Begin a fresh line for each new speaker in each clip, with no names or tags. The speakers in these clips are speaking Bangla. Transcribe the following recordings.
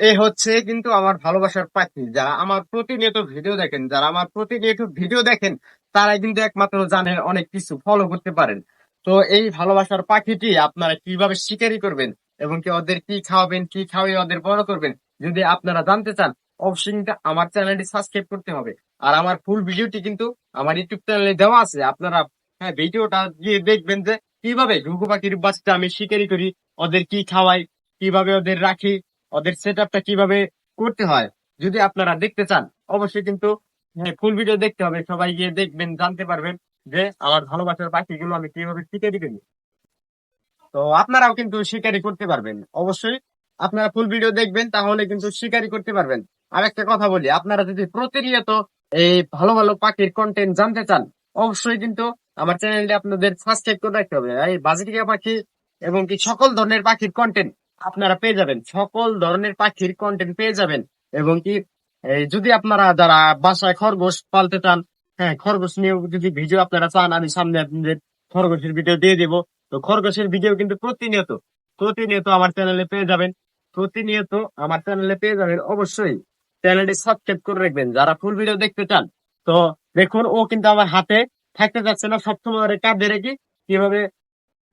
এই হচ্ছে কিন্তু আমার ভালোবাসার পাখি যারা আমার প্রতিনিয়ত ভিডিও দেখেন, যারা আমার প্রতিনিয়ত ভিডিও দেখেন, তারাই কিন্তু একমাত্র জানেন অনেক কিছু ফলো করতে পারেন। তো এই ভালোবাসার পাখিটি আপনারা কীভাবে শিকারি করবেন এবং কি ওদের কি খাওয়াবেন, কি খাওয়াই ওদের বড় করবেন, যদি আপনারা জানতে চান, অবশ্যই কিন্তু আমার চ্যানেলটি সাবস্ক্রাইব করতে হবে। আর আমার ফুল ভিডিওটি কিন্তু আমার ইউটিউব চ্যানেলে দেওয়া আছে, আপনারা হ্যাঁ ভিডিওটা গিয়ে দেখবেন যে কীভাবে ঘুঘু পাখির বাচ্চা আমি শিকারি করি, ওদের কি খাওয়াই, কীভাবে ওদের রাখি ওদের সেট কীভাবে করতে হয় যদি আপনারা দেখতে চান অবশ্যই কিন্তু হ্যাঁ, ফুল ভিডিও দেখতে হবে। সবাই গিয়ে দেখবেন জানতে পারবেন যে আমার ভালোবাসার পাখিগুলো আমি কীভাবে শিকারি করি। তো আপনারাও কিন্তু শিকারি করতে পারবেন। অবশ্যই আপনারা ফুল ভিডিও দেখবেন তাহলে কিন্তু শিকারি করতে পারবেন। আর একটা কথা বলি আপনারা যদি প্রতিনিয়ত এই ভালো ভালো পাখির কন্টেন্ট জানতে চান অবশ্যই কিন্তু আমার চ্যানেলটি আপনাদের সাবস্ক্রাইব করে রাখতে হবে। এই বাজিটিকা পাখি এবং কি সকল ধরনের পাখির কন্টেন্ট আপনারা পেয়ে যাবেন। সকল ধরনের পাখির কন্টেন্ট পেয়ে যাবেন। এবং কি যদি আপনারা যারা বাসায় খরগোশ পালতে চান হ্যাঁ খরগোশ নিয়ে যদি ভিডিও আপনারা চান, আমি সামনে আপনাদের খরগোশের ভিডিও দিয়ে দেবো। তো খরগোশের ভিডিও কিন্তু প্রতিনিয়ত প্রতিনিয়ত আমার চ্যানেলে পেয়ে যাবেন। প্রতিনিয়ত আমার চ্যানেলে পেয়ে যাবেন অবশ্যই চ্যানেলটি সাবস্ক্রাইব করে রাখবেন। যারা ফুল ভিডিও দেখতে চান, তো দেখুন, ও কিন্তু আমার হাতে থাকতে যাচ্ছে না। সবসময় কাঁধে রেখে কীভাবে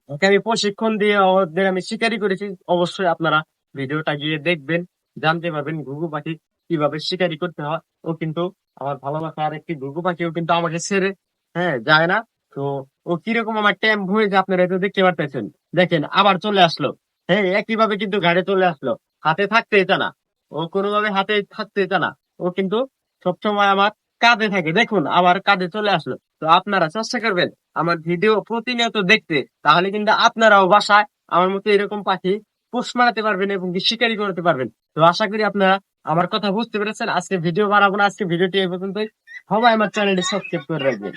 ওকে, আমি প্রশিক্ষণ দিয়ে ওদের আমি শিকারি করেছি। অবশ্যই আপনারা ভিডিওটা গিয়ে দেখবেন, জানতে পারবেন ঘুঘু পাখি কীভাবে শিকারি করতে হয়। ও কিন্তু আমার ভালোবাসা আর একটি ঘুঘু পাখিও কিন্তু আমাকে ছেড়ে হ্যাঁ যায় না। তো ও কীরকম আমার ট্যাম হয়েছে আপনারা এটা দেখতে পারতেছেন। দেখেন, আবার চলে আসলো। হ্যাঁ একইভাবে কিন্তু ঘাড়ে চলে আসলো। হাতে থাকতে এটা না। ও কোনোভাবে হাতে থাকতে এটা না। ও কিন্তু সবসময় আমার কাঁধে থাকে। দেখুন, আবার কাঁধে চলে আসলো। তো আপনারা চেষ্টা করবেন আমার ভিডিও প্রতিনিয়ত দেখতে। তাহলে কিন্তু আপনারাও বাসায় আমার মতো এরকম পাখি পোষ মারাতে পারবেন এবং শিকারি করতে পারবেন। তো আশা করি আপনারা আমার কথা বুঝতে পেরেছেন। আজকে ভিডিও বানাবো না, আজকে ভিডিওটি এই পর্যন্তই। সবাই আমার চ্যানেলটি সাবস্ক্রাইব করে রাখবেন।